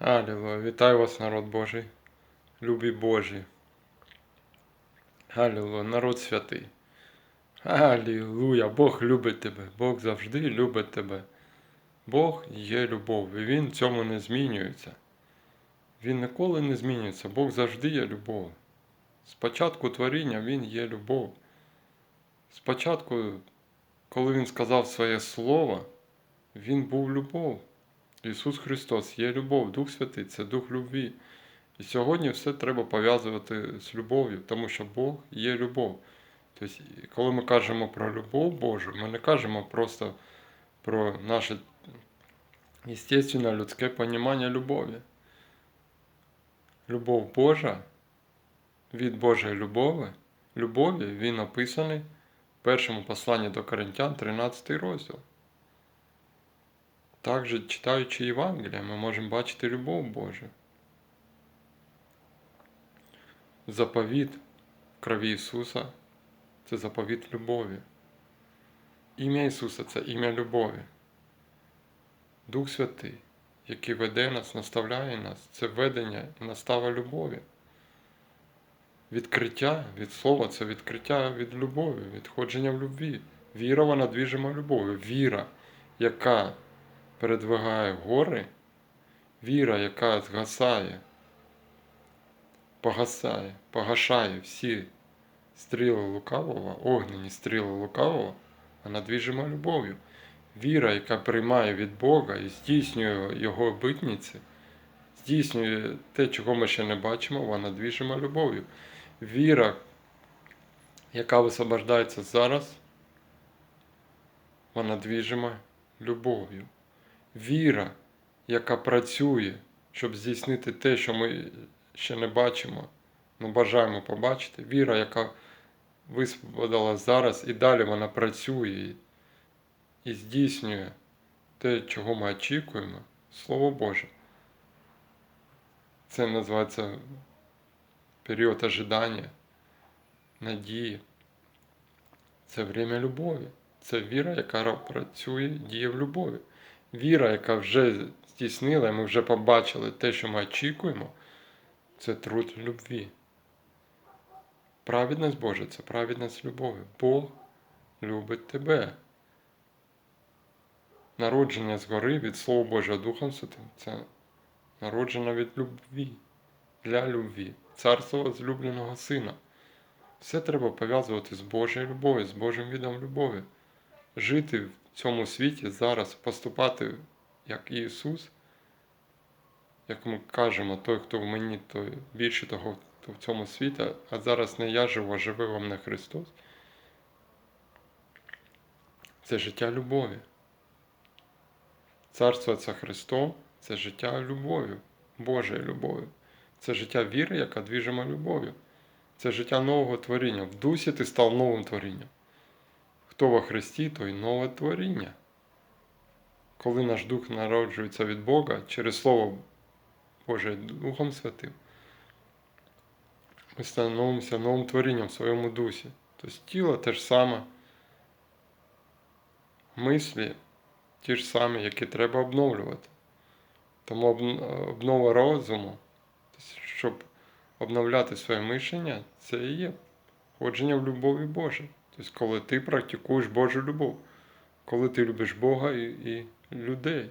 Алілуя, вітаю вас, народ Божий, любі Божі. Алілуя, народ святий. Алілуя, Бог любить тебе, Бог завжди любить тебе. Бог є любов, і Він в цьому не змінюється. Він ніколи не змінюється, Бог завжди є любов. Спочатку творіння Він є любов. Спочатку, коли Він сказав своє слово, Він був любов. Ісус Христос є любов, Дух Святий це Дух любві. І сьогодні все треба пов'язувати з любов'ю, тому що Бог є любов. Тобто, коли ми кажемо про любов Божу, ми не кажемо просто про наше естественне людське понімання любові. Любов Божа від Божої любові, любові він описаний в першому посланні до Коринтян, 13 розділ. Також, читаючи Євангелія, ми можемо бачити любов Божу. Заповіт крові Ісуса це заповіт любові. Ім'я Ісуса це ім'я любові. Дух Святий, який веде нас, наставляє нас, це ведення і настава любові. Відкриття від слова це відкриття від любові, відходження в любві. Віра вона двіжима любов'ю. Віра, яка передвигає гори, віра, яка згасає, погасає, погашає всі стріли лукавого, огнені стріли лукавого, вона двіжима любов'ю. Віра, яка приймає від Бога і здійснює Його обітниці, здійснює те, чого ми ще не бачимо, вона двіжима любов'ю. Віра, яка висвобождається зараз, вона двіжима любов'ю. Віра, яка працює, щоб здійснити те, що ми ще не бачимо, але бажаємо побачити. Віра, яка висвободила зараз і далі вона працює і здійснює те, чого ми очікуємо, Слово Боже. Це називається період ожидання, надії. Це время любові. Це віра, яка працює, діє в любові. Віра, яка вже здійснила, і ми вже побачили те, що ми очікуємо, це труд любві. Праведність Божа це праведність любові. Бог любить тебе. Народження згори від Слова Божого Духом Святим це народження від любві, для любві, царство злюбленого Сина. Все треба пов'язувати з Божою любов'ю, з Божим відом любові. Жити цьому світі зараз, поступати як Ісус, як ми кажемо, той, хто в мені, той більше того, хто в цьому світі, а зараз не я живу, а живе во мене Христос. Це життя любові. Царство це Христом, це життя любов'ю, Божою любов'ю. Це життя віри, яка двіжима любов'ю. Це життя нового творіння. В дусі ти став новим творінням. Хто во Христі, той нове творіння. Коли наш дух народжується від Бога через Слово Боже Духом Святим, ми становимося новим творінням в своєму дусі. Тобто тіло те ж саме, мислі ті ж самі, які треба обновлювати. Тому обнова розуму, щоб обновляти своє мишення, це і є ходження в любові Божій. Тобто, коли ти практикуєш Божу любов, коли ти любиш Бога і, і людей,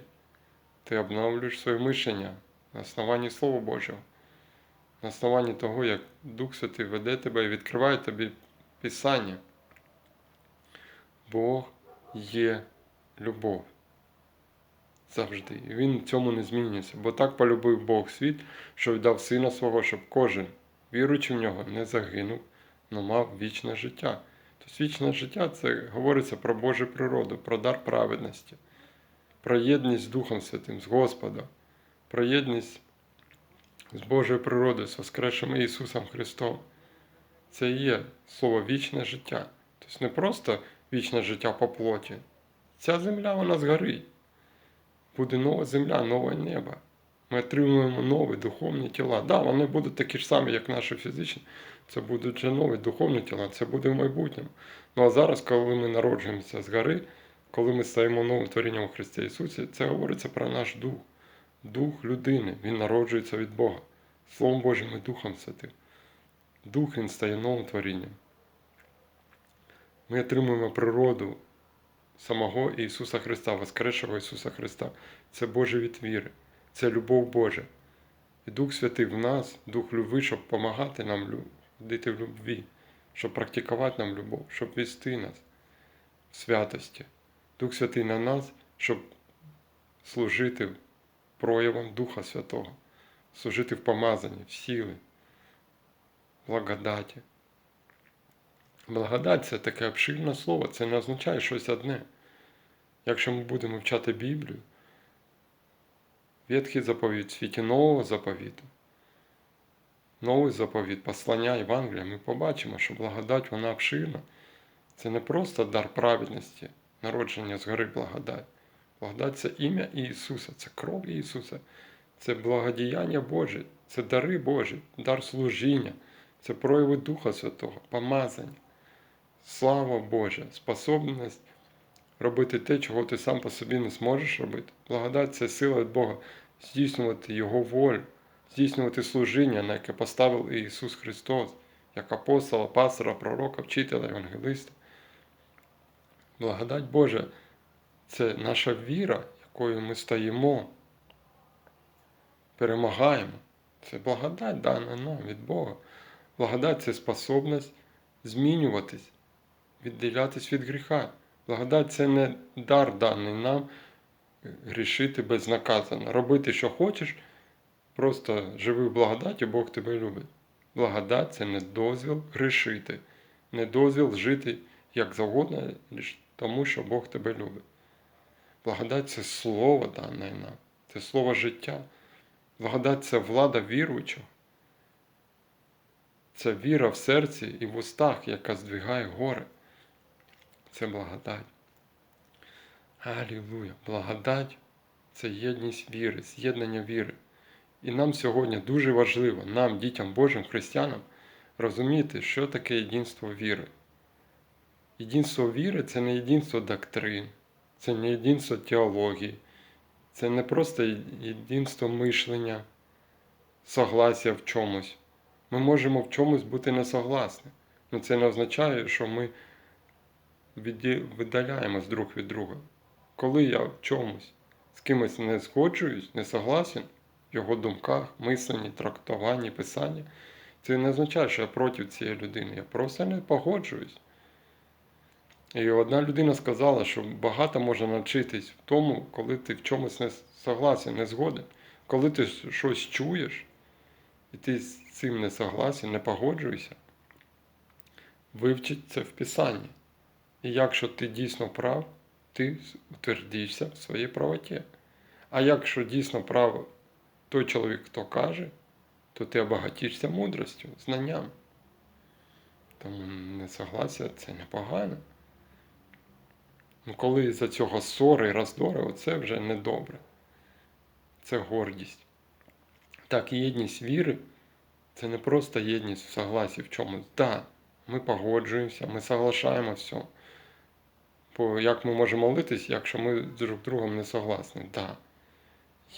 ти обновлюєш своє мишення на основанні Слова Божого, на основанні того, як Дух Святий веде тебе і відкриває тобі Писання. Бог є любов. Завжди. І він в цьому не змінюється. Бо так полюбив Бог світ, що віддав сина свого, щоб кожен, віруючи в нього, не загинув, але мав вічне життя. Тобто вічне життя це говориться про Божу природу, про дар праведності, про єдність з Духом Святим, з Господом, про єдність з Божою природою, з Воскресшим Ісусом Христом. Це і є слово вічне життя. Тобто не просто вічне життя по плоті. Ця земля вона згорить. Буде нова земля, нове небо. Ми отримуємо нові духовні тіла. Да, вони будуть такі ж самі, як наші фізичні. Це будуть вже нові духовні тіла, це буде в майбутньому. Ну а зараз, коли ми народжуємося з гори, коли ми стаємо новим творінням у Христі Ісусі, це говориться про наш дух. Дух людини, він народжується від Бога. Словом Божим і Духом Святим. Дух він стає новим творінням. Ми отримуємо природу самого Ісуса Христа, Воскресшого Ісуса Христа. Це Боже від віри, це любов Божа. І Дух Святий в нас, Дух любви, щоб допомагати нам ходити в любві, щоб практикувати нам любов, щоб вести нас в святості. Дух Святий на нас, щоб служити проявом Духа Святого, служити в помазанні, в силі, благодаті. Благодать це таке обширне слово, це не означає щось одне. Якщо ми будемо вчати Біблію, Ветхий заповіт в світі нового заповіту, новий заповіт, послання Євангелія, ми побачимо, що благодать вона обширна. Це не просто дар праведності, народження згори благодать. Благодать це ім'я Ісуса, це кров Ісуса, це благодіяння Боже, це дари Божі, дар служіння, це прояви Духа Святого, помазання, слава Божа, способність робити те, чого ти сам по собі не зможеш робити. Благодать це сила від Бога здійснювати Його волю, здійснювати служіння, на яке поставив Ісус Христос, як апостола, пастора, пророка, вчителя, евангелиста. Благодать Божа це наша віра, якою ми стаємо, перемагаємо. Це благодать дана нам від Бога. Благодать це способність змінюватись, відділятись від гріха. Благодать це не дар даний нам грішити безнаказано. Робити, що хочеш, просто живи в благодаті, Бог тебе любить. Благодать це не дозвіл грішити, не дозвіл жити як завгодно, тому, що Бог тебе любить. Благодать це слово дане нам, це слово життя. Благодать це влада віруючого. Це віра в серці і в устах, яка здвигає гори. Це благодать. Алілуя! Благодать це єдність віри, з'єднання віри. І нам сьогодні дуже важливо, нам, дітям Божим, християнам, розуміти, що таке єдинство віри. Єдинство віри це не єдинство доктрин, це не єдинство теології, це не просто єдинство мишлення, согласія в чомусь. Ми можемо в чомусь бути несогласні. але це не означає, що ми видаляємось друг від друга. Коли я в чомусь з кимось не згоджуюсь, не согласен в його думках, мисленні, трактуванні, писанні, це не означає, що я проти цієї людини. Я просто не погоджуюсь. І одна людина сказала, що багато можна навчитись в тому, коли ти в чомусь не согласен, не згоден. Коли ти щось чуєш, і ти з цим не согласен, не погоджуєшся, вивчить це в Писанні. І якщо ти дійсно прав, ти утвердишся в своїй правоті. А якщо дійсно право той чоловік, хто каже, то ти обагатишся мудростю, знанням. Тому несогласія це непогано. Ну, коли за цього ссори і роздори, оце вже недобре. Це гордість. Так, єдність віри це не просто єдність в согласі в чомусь. Так, да, ми погоджуємося, ми соглашаємо все. Бо як ми можемо молитись, якщо ми друг другом не согласні? Так. Да.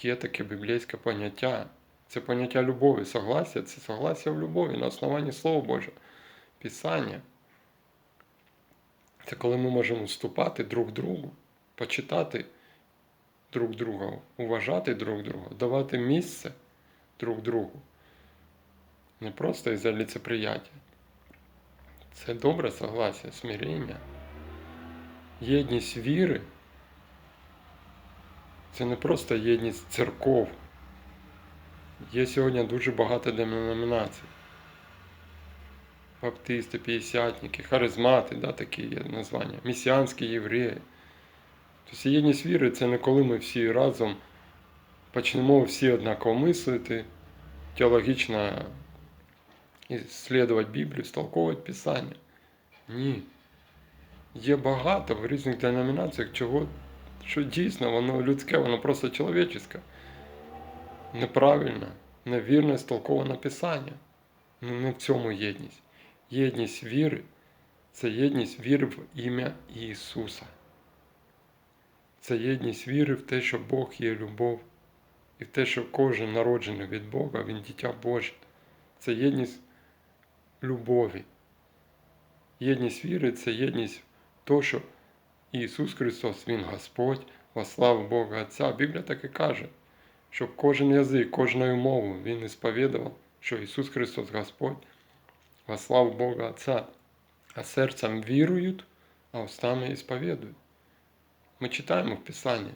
Є таке біблійське поняття. Це поняття любові. Согласія це согласія в любові на основанні Слова Божого. Писання. Це коли ми можемо вступати друг другу, почитати друг друга, уважати друг друга, давати місце друг другу. Не просто із-за ліцеприяття. Це добре согласие, смирення. Єдність віри це не просто єдність церков. Є сьогодні дуже багато деномінацій. Баптисти, п'ятдесятники, харизмати, да, такі є названня, місіанські євреї. Тобто єдність віри це не коли ми всі разом почнемо всі однаково мислити, теологічно ісследувати Біблію, столковувати Писання. Ні. Є багато в різних деномінаціях, чого, що дійсно воно людське, воно просто чоловічське. Неправильно, невірно столковане Писання. Ну не в цьому єдність. Єдність віри це єдність віри в ім'я Ісуса. Це єдність віри в те, що Бог є любов, і в те, що кожен народжений від Бога, він дитя Боже. Це єдність любові. Єдність віри це єдність того, що Ісус Христос, Він Господь, во славу Бога Отця. Біблія так і каже, щоб кожен язик, кожною мовою Він ісповідував, що Ісус Христос Господь, во славу Бога Отця, а серцем вірують, а устами ісповідують. Ми читаємо в Писанні,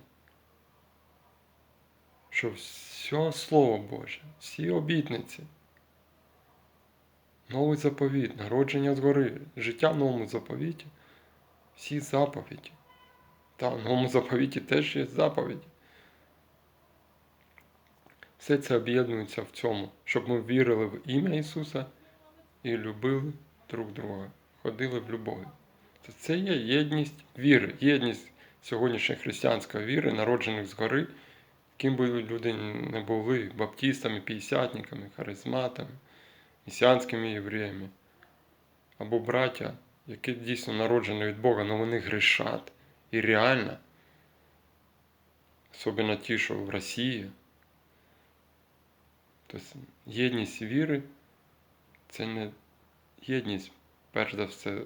що все Слово Боже, всі обітниці, новий заповіт, народження згори, життя в новому заповіті, всі заповіді. Та в новому заповіті теж є заповіді. Все це об'єднується в цьому, щоб ми вірили в ім'я Ісуса і любили друг друга, ходили в любові. Це є єдність віри, єдність сьогоднішньої християнської віри, народжених згори, ким би люди не були, баптистами, п'ятдесятниками, харизматами, місіанськими євреями, або браття, які дійсно народжені від Бога, але вони грішать. І реально, особливо ті, що в Росії, тобто єдність віри це не єдність, перш за все,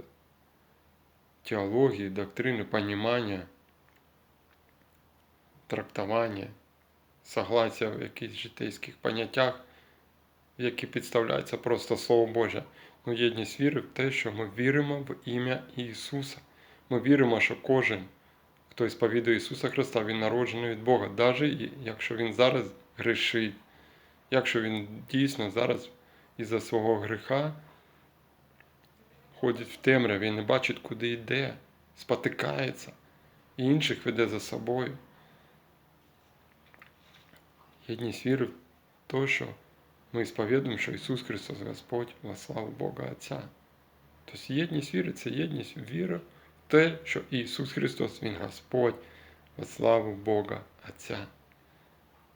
теології, доктрини, понімання, трактування, согласия в якихось житейських поняттях, які підставляються просто Слово Боже. Єдність віри в те, що ми віримо в ім'я Ісуса. Ми віримо, що кожен, хто сповідує Ісуса Христа, Він народжений від Бога, навіть якщо Він зараз грішить, якщо Він дійсно зараз із-за свого гріха ходить в темряві і не бачить, куди йде, спотикається, і інших веде за собою. Єдність віри в те, що ми сповідуємо, що Ісус Христос Господь во славу Бога Отця. Тобто єдність віри це єдність віри в те, що Ісус Христос, Він Господь, во славу Бога Отця.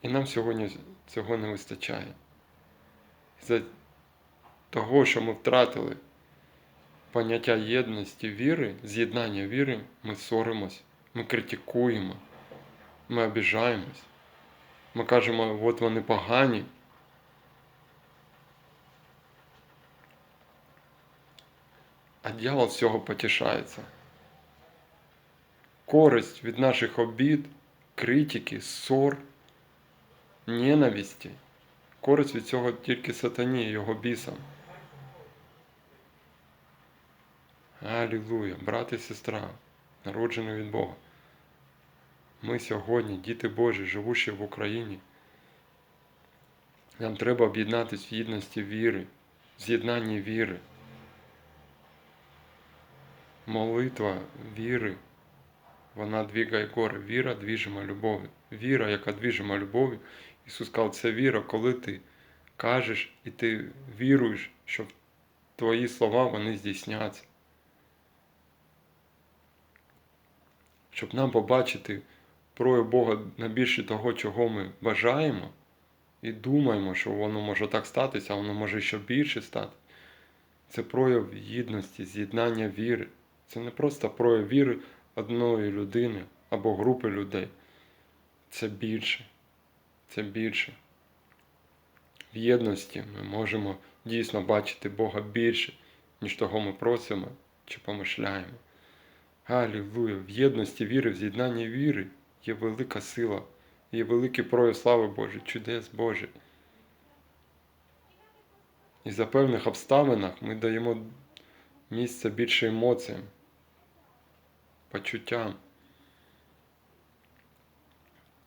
І нам сьогодні цього не вистачає. За того, що ми втратили поняття єдності віри, з'єднання віри, ми соримось, ми критикуємо, ми обіжаємось. Ми кажемо, от вони погані. А дьявол з цього потішається. Користь від наших обід, критики, ссор, ненависті. Користь від цього тільки сатані і його бісам. Алілуя, брат і сестра, народжені від Бога. Ми сьогодні, діти Божі, живучі в Україні. Нам треба об'єднатися в єдності віри, в з'єднанні віри. Молитва віри, вона двигає гори. Віра двіжима любов'ю. Віра, яка двіжима любов'ю. Ісус сказав, це віра, коли ти кажеш і ти віруєш, що твої слова вони здійсняться. Щоб нам побачити прояв Бога на більше того, чого ми бажаємо, і думаємо, що воно може так статися, а воно може ще більше стати. Це прояв єдності, з'єднання віри. Це не просто прояв віри одної людини або групи людей. Це більше. Це більше. В єдності ми можемо дійсно бачити Бога більше, ніж того ми просимо чи помишляємо. Алілуя! В єдності віри, в з'єднанні віри є велика сила, є великий прояв слави Божої, чудес Божий. І за певних обставинах ми даємо місце більше емоціям, почуттям.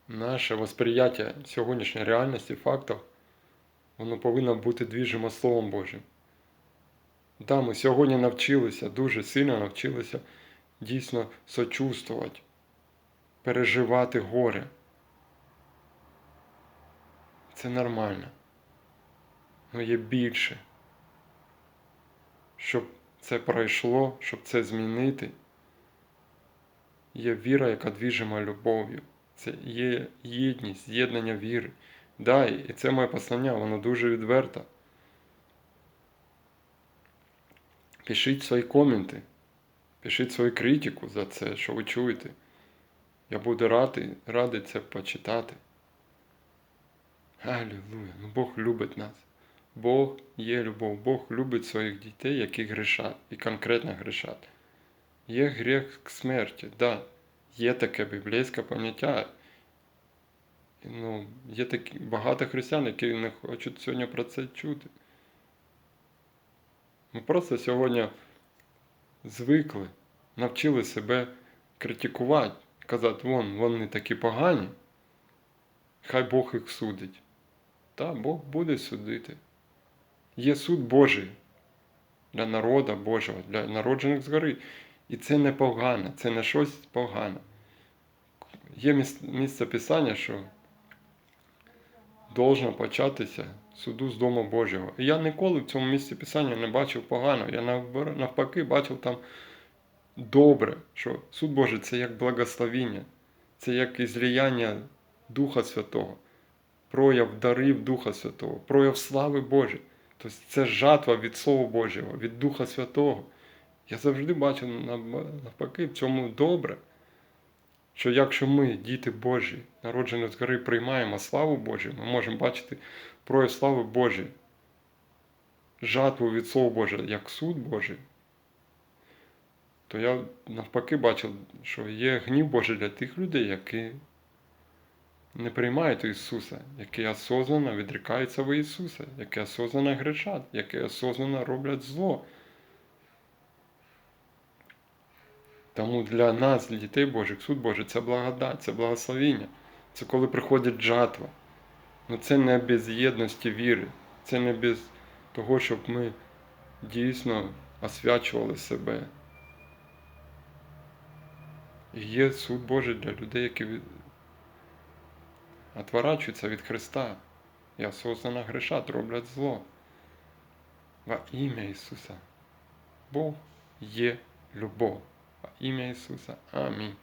Наше восприяття сьогоднішньої реальності, фактів, воно повинно бути двіжимо Словом Божим. Да, ми сьогодні навчилися, дуже сильно навчилися дійсно сочувствувати, переживати горе. Це нормально. Ну є більше. Щоб це пройшло, щоб це змінити. Є віра, яка двіжима любов'ю. Це є єдність, з'єднання віри. Да, і це моє послання, воно дуже відверто. Пишіть свої коменти, пишіть свою критику за це, що ви чуєте. Я буду радий, радий це почитати. Алілуя. Ну Бог любить нас. Бог є любов. Бог любить своїх дітей, які грішать, і конкретно грішать. Є гріх смерті, да. Є таке біблійське поняття. Ну, є такі багато християн, які не хочуть сьогодні про це чути. Ми просто сьогодні звикли, навчили себе критикувати, казати, вон, вони такі погані, хай Бог їх судить. Та Бог буде судити. Є суд Божий для народу Божого, для народжених згори. І це не погано, це не щось погане. Є місце писання, що должно початися суду з Дому Божого. І я ніколи в цьому місці писання не бачив поганого. Я навпаки бачив там добре, що суд Божий це як благословіння, це як ізліяння Духа Святого, прояв дарів Духа Святого, прояв слави Божої. Тобто це жатва від Слова Божого, від Духа Святого. Я завжди бачу навпаки в цьому добре, що якщо ми, діти Божі, народжені згори, приймаємо славу Божу, ми можемо бачити прояв слави Божої, жатву від Слова Божого, як суд Божий, то я навпаки бачив, що є гнів Божий для тих людей, які не приймають Ісуса, які осознанно відрікаються від Ісуса, які осознанно грішать, які осознанно роблять зло. Тому для нас, для дітей Божих, суд Божий це благодать, це благословіння. Це коли приходить жатва. Ну це не без єдності віри, це не без того, щоб ми дійсно освячували себе. І є суд Божий для людей, які отворачуються від Христа і осознанно грішать, роблять зло. Во ім'я Ісуса. Бог є любов. Во ім'я Ісуса. Амінь.